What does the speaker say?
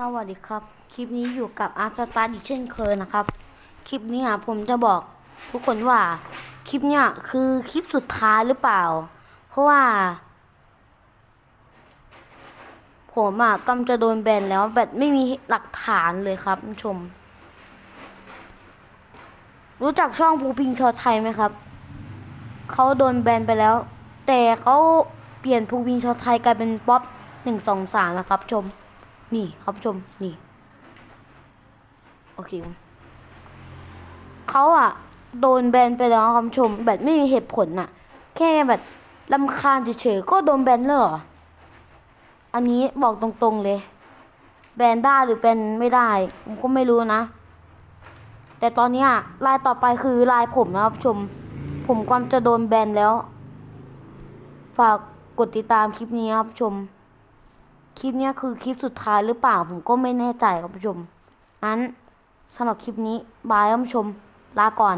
สวัสดีครับ คลิปนี้อยู่กับอาร์ตสตาร์ดิเช่นเคยนะครับ คลิปนี้อะผมจะบอกทุกคนว่าคลิปเนี้ยคือคลิปสุดท้ายหรือเปล่า เพราะว่า ผมอะกำจะโดนแบนแล้วแบบไม่มีหลักฐานเลยครับชม รู้จักช่องภูพิงชอไทยไหมครับ เขาโดนแบนไปแล้ว แต่เขาเปลี่ยนภูพิงชอไทยกลายเป็นป๊อปหนึ่งสองสามนะครับชม นี่ครับชมนี่ โอเคเขาอะโดนแบนไปแล้วครับชม แบบไม่มีเหตุผลน่ะแค่แบบลำคาญเฉยๆก็โดนแบนเลยเหรอ อันนี้บอกตรงๆเลย แบนได้หรือแบนไม่ได้ ผมก็ไม่รู้นะ แต่ตอนนี้ลายต่อไปคือลายผมนะครับชม ผมกำลังจะโดนแบนแล้ว ฝากกดติดตามคลิปนี้ครับชม คลิปนี้คือคลิปสุดท้ายหรือเปล่าผมก็ไม่แน่ใจครับผู้ชม งั้นสำหรับคลิปนี้บายครับผู้ชม ลาก่อน